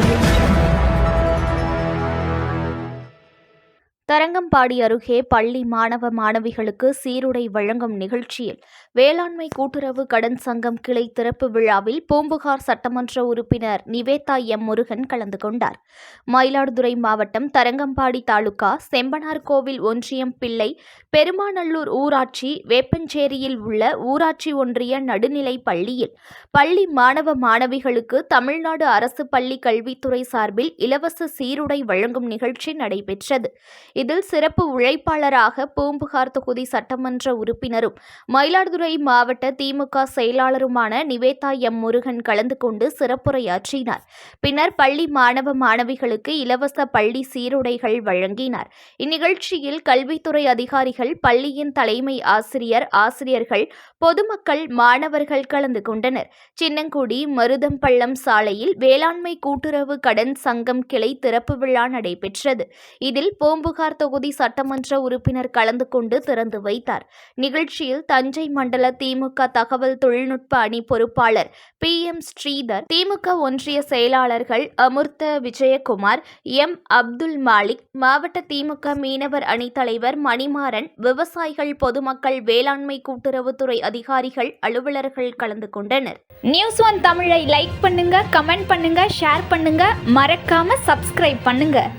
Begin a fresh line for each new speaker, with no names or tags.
audio. Tharangambadi அருகே பள்ளி மாணவ மாணவிகளுக்கு சீருடை வழங்கும் நிகழ்ச்சியில் வேளாண்மை கூட்டுறவு கடன் சங்கம் கிளை திறப்பு விழாவில் பூம்புகார் சட்டமன்ற உறுப்பினர் நிவேதா எம் முருகன் கலந்து கொண்டார். மயிலாடுதுறை மாவட்டம் தரங்கம்பாடி தாலுகா செம்பனார் கோவில் ஒன்றியம் பிள்ளை பெருமாநல்லூர் ஊராட்சி வேப்பஞ்சேரியில் உள்ள ஊராட்சி ஒன்றிய நடுநிலை பள்ளியில் பள்ளி மாணவ மாணவிகளுக்கு தமிழ்நாடு அரசு பள்ளி கல்வித்துறை சார்பில் இலவச சீருடை வழங்கும் நிகழ்ச்சி நடைபெற்றது. இதில் சிறப்பு உழைப்பாளராக பூம்புகார் தொகுதி சட்டமன்ற உறுப்பினரும் மயிலாடுதுறை மாவட்ட திமுக செயலாளருமான நிவேதா எம் முருகன் கலந்து கொண்டு சிறப்புரையாற்றினார். பின்னர் பள்ளி மாணவ மாணவிகளுக்கு இலவச பள்ளி சீருடைகள் வழங்கினார். இந்நிகழ்ச்சியில் கல்வித்துறை அதிகாரிகள் பள்ளியின் தலைமை ஆசிரியர் ஆசிரியர்கள் பொதுமக்கள் மாணவர்கள் கலந்து கொண்டனர். சின்னங்குடி மருதம்பள்ளம் சாலையில் வேளாண்மை கூட்டுறவு கடன் சங்கம் கிளை திறப்பு விழா நடைபெற்றது. இதில் பூம்புகார் தொகுதி சட்டமன்ற உறுப்பினர் கலந்து கொண்டு திறந்து வைத்தார். நிகழ்ச்சியில் தஞ்சை மண்டல திமுக தகவல் தொழில்நுட்ப அணி பொறுப்பாளர் பி. எம். ஸ்ரீதர் திமுக ஒன்றிய செயலாளர்கள் அமிர்த விஜயகுமார் எம். அப்துல் மாலிக் மாவட்ட திமுக மீனவர் அணி தலைவர் மணிமாறன் விவசாயிகள் பொதுமக்கள் வேளாண்மை கூட்டுறவுத்துறை அதிகாரிகள் அலுவலர்கள் கலந்து கொண்டனர்.
நியூஸ் ஒன் தமிழை லைக் பண்ணுங்க கமெண்ட் பண்ணுங்க ஷேர் பண்ணுங்க. மறக்காம சப்ஸ்கிரைப் பண்ணுங்க.